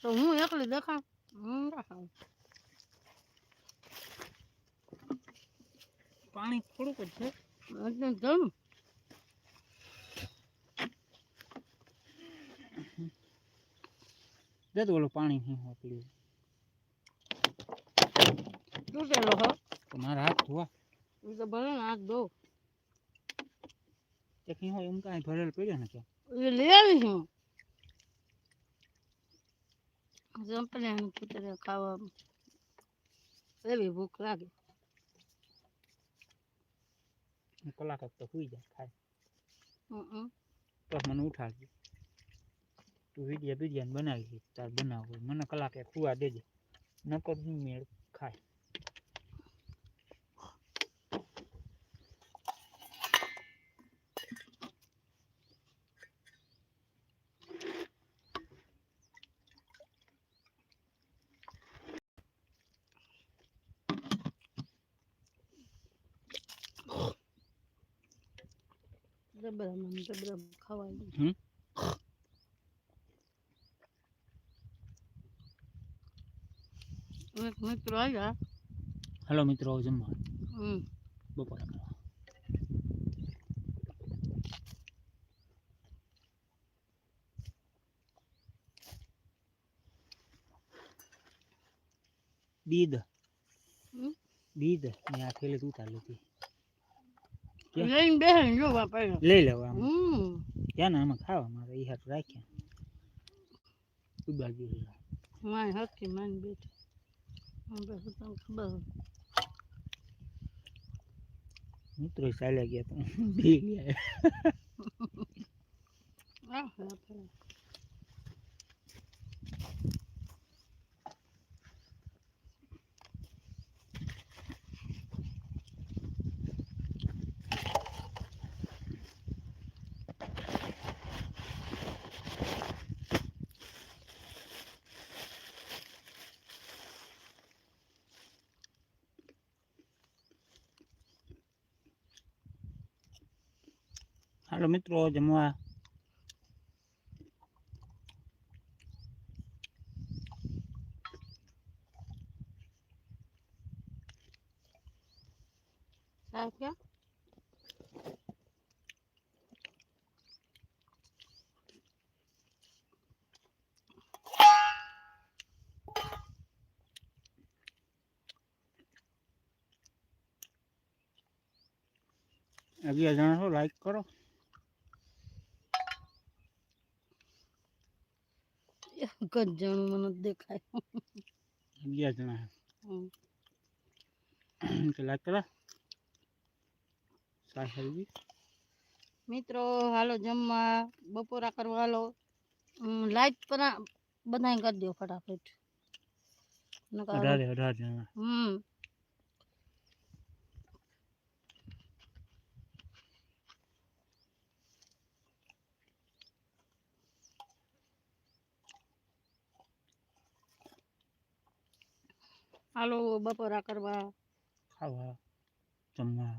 તો હું એકલી હું ના પાણી થોડુંક જ છે. એટલે જમ દે તો ઓલું પાણી હું વાપર્યું તૂટેલો હો? તો મારા હાથ ધોવા. તો ભલે હાથ દો તે હોય એમ કાંઈ ભરેલ પડ્યો ને ક્યાં એ લઈ આવી હું જંપલે તૂટેલો ખાવા એવી ભૂખ લાગે કલાક તો સુઈ જાય ખાય તો મને ઉઠાડજે તું વીડિયો બીડિયાને બનાવી તાર બનાવવું હોય મને કલાકે ખુવા દેજે નકર મેળ ખાય જબરા મને જબરા ખવાય. હમ મિત્રો આવ્યા હેલો મિત્રો જમવા હમ બપોરે દીદ દીદ મેં આ થેલી ઉતાર લીધી? લઈને બેસે જો બાપા લઈ લેવા હમ. ક્યાં ને આમાં ખાવા મારે એ હાથ રાખ્યા. ઉબાજી માય હકી માન બેઠી. શું તમને ખબર મિત્રો ચાલ્યા ગયા તો બી ગયા. હાલો મિત્રો જમવા સાહેબ ક્યાં? અગિયાર જણા છો લાઈક કરો એક જ જણું મને દેખાય. અગિયાર જણા હમ. કે લાઈક કરો મિત્રો હાલો જમવા. બપોરા કરવા હાલો. લાઈટ પર બધા કરી દો ફટાફટ. અઢારે અઢાર જણા. હમ. હાલો બપોરા કરવા. ખાવા જમવા.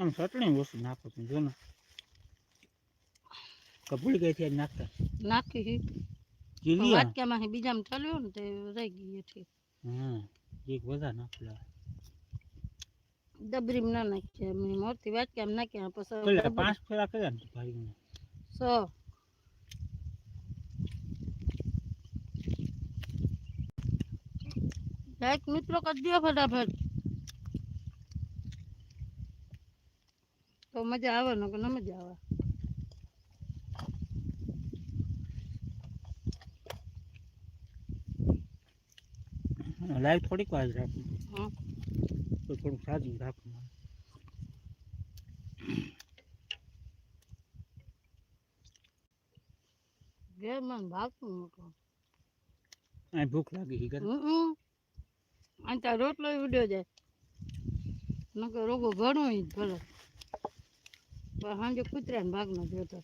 આમ ચટણી ઓછી નાખો તમે જો ને. કપૂરી ગઈ થી નાખતા. નાખી જીરી વાટક્યામાં બીજામાં ઠલ્યો ને તે રહી ગઈ છે હા એક વધારે નાખલા ડબરીમાં ના નાખીએ અમે મોટી વાટક્યામાં નાખ્યા પછી પેલા ડબરી- પાંચ ફેરા કર્યા ને ભાઈ સો. લાઈક મિત્રો કરી દો ફટાફટ. તો મજા આવે ને કે ન મજા આવે. લાઈવ થોડીક વાર રાખું. રાખી તો થોડુંક સાદું રાખવાનું ઘેર મને ભાગતું આ ભૂખ લાગી ઘરે. હમ અને ત્યાં રોટલો ઉડ્યો જાય. નકર રોગો ઘણો ભલે. પણ સાંજે કૂતરાને ભાગનો જોતો.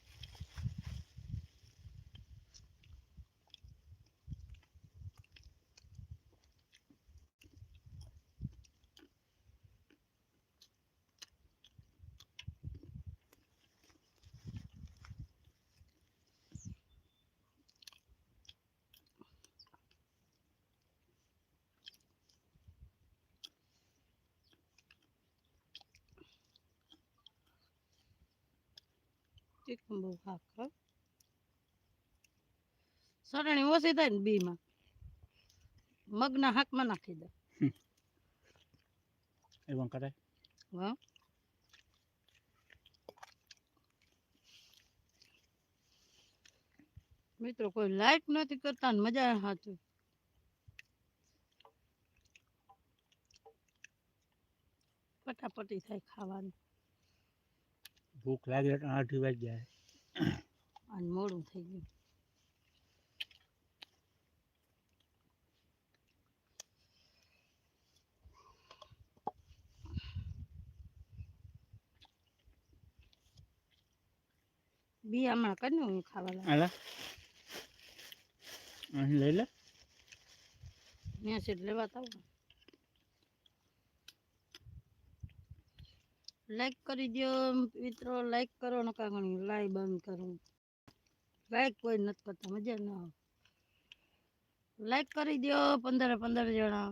તીખું બહુ ખાક હો. સરણી ઓછી થાય ને બીમાં. મગના હાકમાં નાખી દે. એવું કરે? હા. મિત્રો કોઈ લાઈક નથી કરતા ને મજા સાચું પટાપટી થાય ખાવાની. ભૂખ લાગે એટલે અઢી વાગી જાય અને મોડું થઈ ગયું બી હમણાં કરીને હું ખાવા લાગ આલા અહીં લઈ લે. ત્યાં સીટ લેવા તાવ લાઈક કરી દો મિત્રો. લાઈક કરો નકા ઘણી લાઈ બંધ કરું. લાઈક કોઈ નથી કરતા, મજા ના આવે. લાઈક કરી દો પંદર પંદર જણા.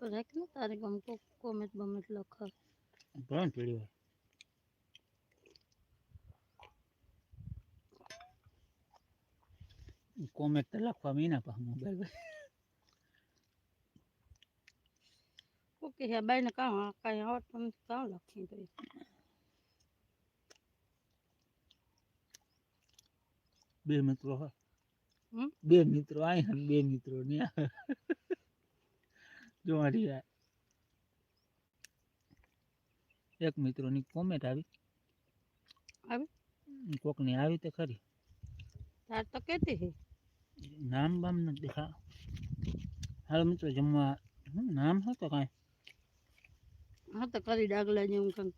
રાખ ને તારે ગમ કોમેન્ટ બમેન્ટ લખ ભણ પીડી હોય કોમેન્ટ તો લખવા મીના પા મોબાઈલ ઓકે હે બાઈ ને કાં કાંઈ આવડતું નથી કાં લખી તો બે મિત્રો? બે મિત્રો આય બે મિત્રો ન્યા જો આ એક મિત્રોની કોમેન્ટ આવી. આવી? કોકની આવી તો ખરી. તાર તો કેતી હે. નામ બામ ન દેખા. હાલ મિત્રો જમવા હું નામ હતો કાંઈ? હા તો કરી ડાગલા જેવું કંઈક.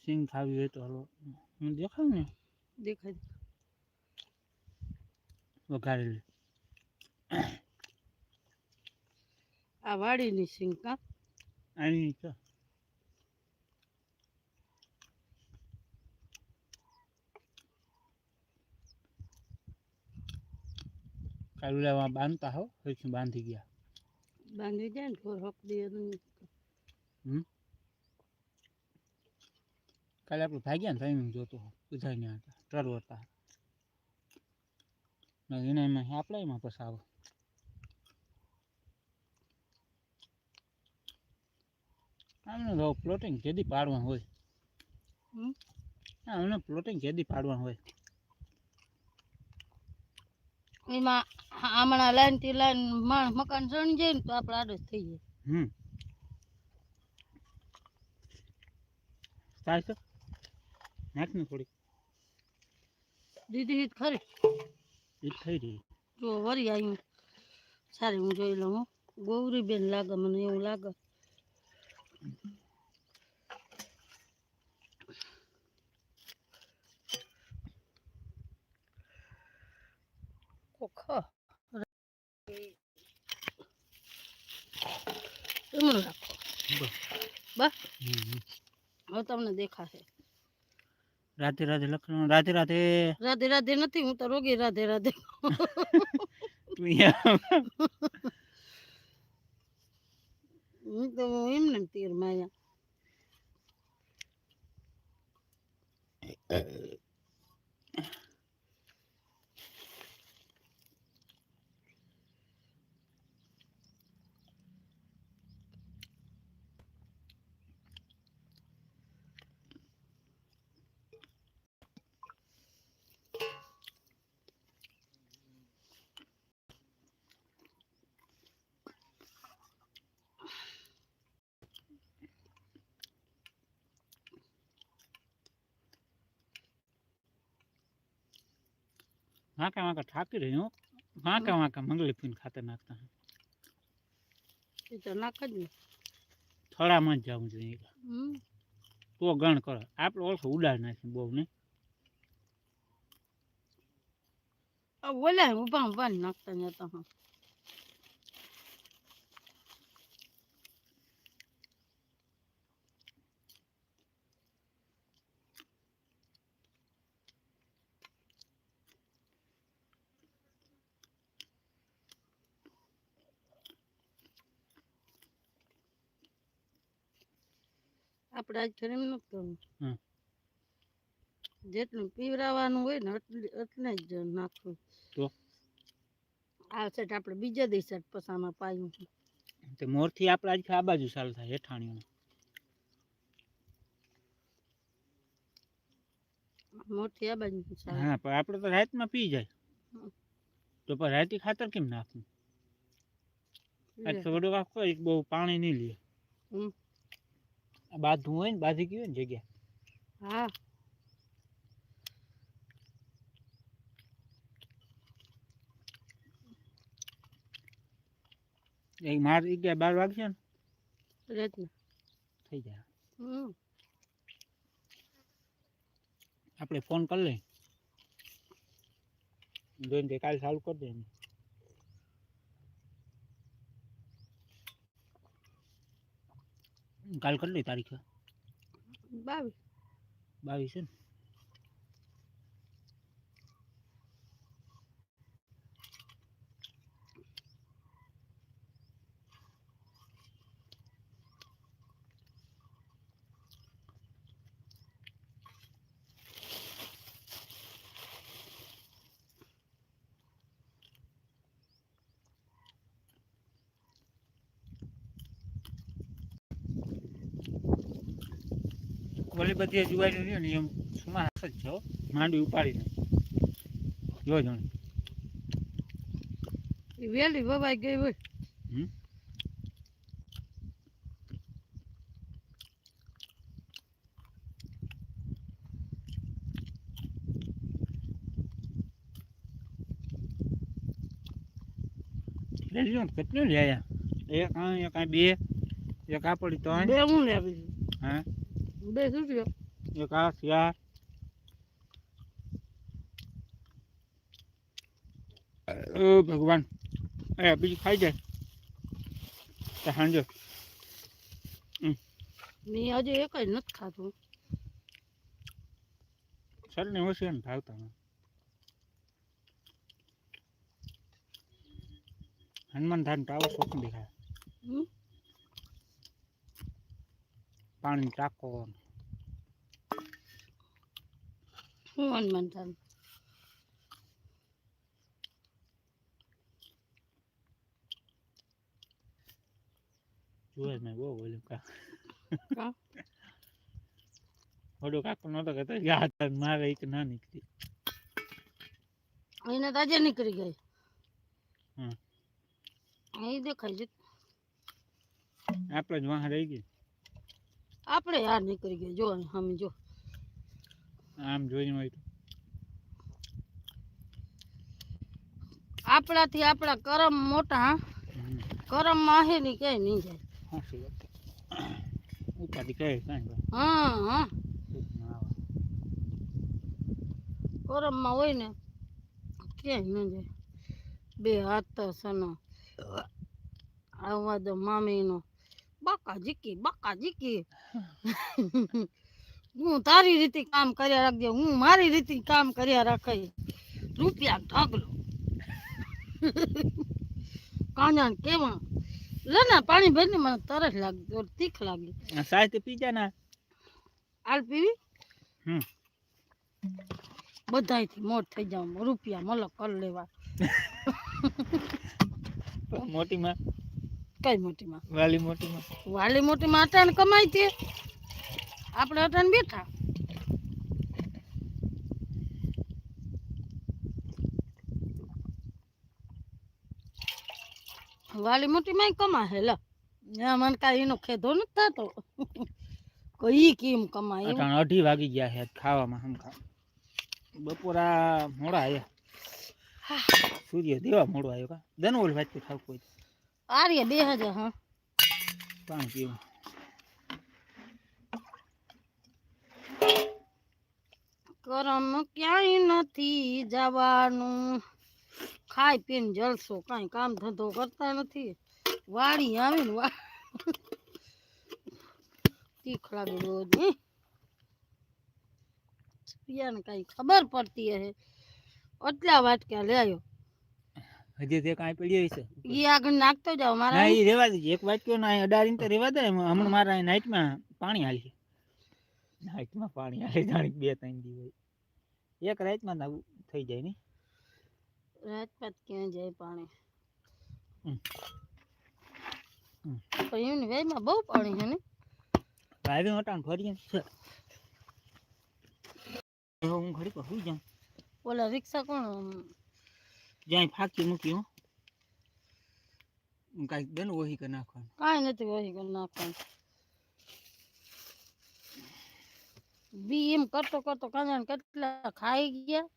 સિંગ ખાવી હોય તો હાલો. હું દેખાવ ને? દેખાય. વઘારેલી. આ વાડીની સિંકા આની તો કાલુલામાં બાંધતા હો પછી બાંધી ગયા. બાંધી જાય ને ફોર હક દે કાલે આપણે ભાગ્યા ને ટાઈમિંગ જોતો બધા ત્યાં હતા હતા એના એમાં આપણે એમાં પછી આવે. આમને તો પ્લોટિંગ કેદી પાડવાનું હોય. હમ? આમને પ્લોટિંગ કેદી પાડવા હોય. એમાં હમણાં લાઈનથી લાઈન માણ મકાન ચણી જાય ને તો આપણે આડો થઈ જાય. હમ. થાય છે નાખ ને થોડી દીદી હિત ખરી? એ થઈ રહી. જો વરી આવ્યું સારી હું જોઈ લઉં. ગૌરી બેન લાગે મને એવું લાગે. કોખ એમનું રાખો બસ. બસ હમ હમ. હવે તમને દેખાશે રાધે રાધે લખણ રાધે રાધે રાધે રાધે નથી હું તો રોગી રાધે રાધે તું અહીંયા હું તો એમને તીર માયા વાંકા વાંકા થાકી રહી હું. વાંકા વાંકા મંગળી ફીન ખાતર નાખતા એ તો નાખ જ થળામાં જ જવું જોઈએ હમ. તો ગણ કરો. આપણે ઓળખો ઉડાડ નાખી બહુ ને આ બોલ્યા ઊભા ઊભા નાખતા જતા હા આપણે આજ ઘરે નથી કરવું જેટલું પીવરાવાનું હોય ને એટલે જ નાખવું. આ સેટ આપણે બીજા દિવસે પસામાં પાયું તે મોરથી આપણે આજ આ બાજુ ચાલુ થાય હેઠાણીઓ મોરથી આ બાજુ હા પણ આપણે તો રાતમાં પી જાય. તો પણ રાતી ખાતર કેમ નાખવું? આજ તો વડો કાકો એક બહુ પાણી નહીં લે. હમ. આ બાંધવું હોય ને બાંધી ગયું હોય ને જગ્યા. હા. એક માર અગિયાર બાર વાગશે ને રેતના. થઈ જાય. હમ. આપણે ફોન કરી લઈએ. જોઈને તે કાલ ચાલુ કરી દે કાલ કેટલી તારીખ? છે બાવીસ. બાવીસ છે ને ઓલી બધી જુવારી રહ્યો ને એમ સુમા હાથ જ છે માંડવી ઉપાડીને. જો જણ. એ વેલી વવાઈ ગઈ હોય. ને કેટલું લે એક આ એક આ બે. એક આ પડી બે હું લેવી? હા? બે શું થયો? એક આ ઓ ભગવાન. એ બીજું ખાઈ જાય. તો સાંજે મેં હજુ એક જ નથી ખાતું ને ઓછી ને ભાવતા મને. હનુમાન ધાન ટાવો શોખ દેખાય? પાણી ટાંકો શું મંથન થાન જોવે મેં બહુ બોલ્યું કા કા? ઓડો કાકો નતો કહેતો યાદ મારે એક ના નીકળી. એને તાજે નીકળી ગઈ. હમ. અહીં દેખાય છે. આપણે જ વાહ રહી ગઈ. આપણે યાર નીકળી ગયા. જો હમ જો. આમ જોઈને હોય તો. આપણાથી આપણા કરમ મોટા કરમમાં હે ની કઈ નહીં જાય. ઉપાધિ કહે હા હા. ના. કરમમાં હોય ને ક્યાંય ન જાય. બે હાથ સનો આવવા દો મામીનો બાકા જીકી બાકા જીકી હું તારી રીતે કામ કર્યા રાખજે હું મારી રીતે કામ કર્યા રાખે. રૂપિયા ઢગલો. કાંજા ને કેવા લે ને પાણી ભરીને મને તરસ લાગી ઓર તીખ લાગી. સાહેબ તે પી જા ના આલ પીવી? હમ. બધાયથી મોટ થઈ જાવ રૂપિયા મલક કર લેવા. મોટી માં કઈ મોટી માં વાલી મોટી માં વાલી મોટી માં અટાણ કમાય છે. આપણે અટાણ બેઠા. વાલી મોટી માં કમા હે લ. ત્યાં મને કાંઈ એનો ખેધો નથી થતો. કઈ કેમ કમાય એવું અટાણ અઢી વાગી ગયા છે ખાવામાં હમ ખા. બપોરા મોડા આવ્યા સૂર્ય દેવા મોડો આવ્યો કા? દનવોલ વાંચતું ખાવ કોઈ આર્ય બે હજાર હા. પાણી પીવું. કરમ ક્યાંય નથી જવાનું. ખાઈ પીને જલસો કાંઈ કામ ધંધો કરતા નથી. વાડી આવીને વા તીખ લાગે રોજ પિયાને કાંઈ ખબર પડતી હે. એટલા વાટક્યા લે આવ્યો. હજી તે કાંઈ પડી છે ઈ આગળ નાખતો જાવ ના મારા એ રેવા દેજે. એક વાટક્યો ના અડાડીને તો રેવા દે. હમણાં મારા નાઈટમાં પાણી હાલી. નાઈટમાં પાણી હાલે જાણી બે ત્રણ દી હોય એક રાતમાં ના થઈ જાય ને. રાજપાત ક્યાં જાય પાણી? હમ. હમ. પણ એની વેમાં બહુ પાણી છે ને? ભાઈ હટાણ ફરીએ ને. છે હવે હું ઘડી પર સુઈ જાઉં. ઓલા રિક્ષા કોણ અમ, જ્યાં ફાકી મૂક્યું કાંઈક ને ઓહી કરી નાખવાનું. કાંઈ નથી ઓહી કરી નાખવાનું. બી એમ કરતો કરતો કાંજા કેટલા ખાઈ ગયા.